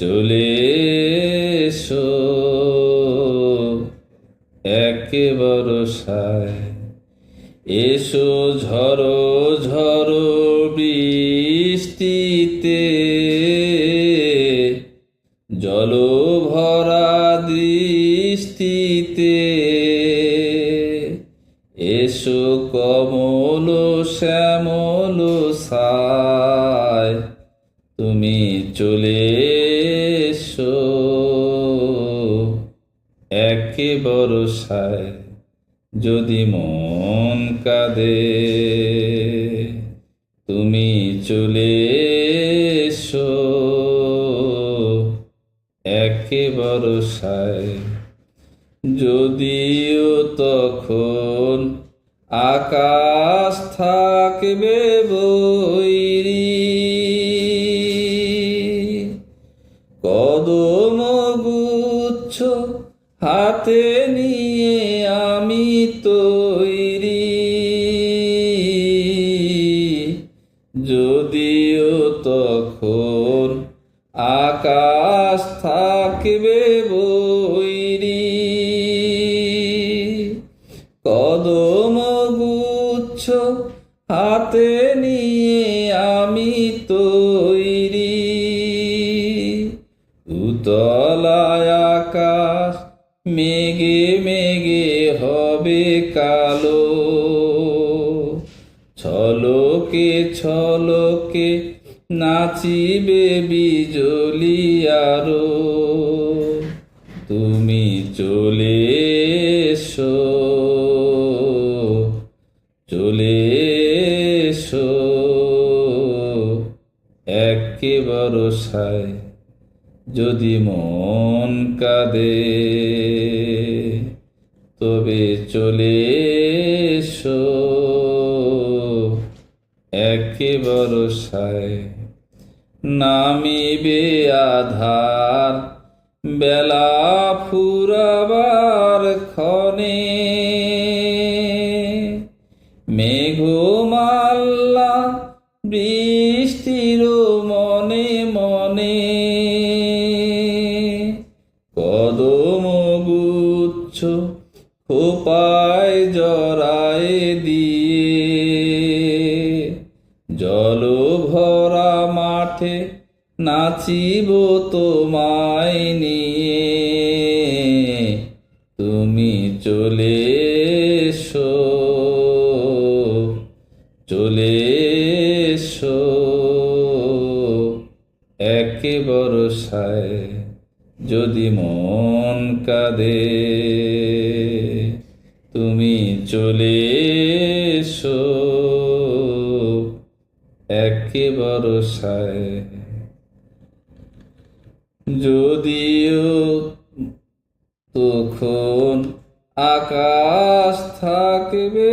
চলে এসো। একে এসো ঝড়ো ঝড়ো বৃষ্টিতে। জল ভরা দৃষ্টিতে। এসো কমল শ্যামল সায় তুমি চলে একে বরসায় যদি মন কাঁদে, তুমি চলে এসো। একে বরসায় যদিও তখন আকাশ থাকবে বৈরি হাতে নিয়ে আমি তৈরি। যদিও তখন আকাশ থাকবে বৈরি। কদম গুচ্ছ হাতে নিয়ে আমি তৈরি। মেঘে মেঘে হবে কালো। ছলকে ছলকে নাচিবে বিজলি আরও। তুমি চলে এসো চলে এসো। বরসায় যদি মন কাঁদে তবে চলে এসো। একে নামিবে আধার বেলা ফুরাবার ক্ষণে। মেঘমাল্লা বৃষ্টির খোপায় জড়ায় দিয়ে। জল ভরা মাঠে নাচিব তোমায় নিয়ে। তুমি চলে এসো চলে এসো। একে বরসায় যদি মন কাঁদে তুমি চলে এসো। একে বরসায় যদিও তখন আকাশ থাকবে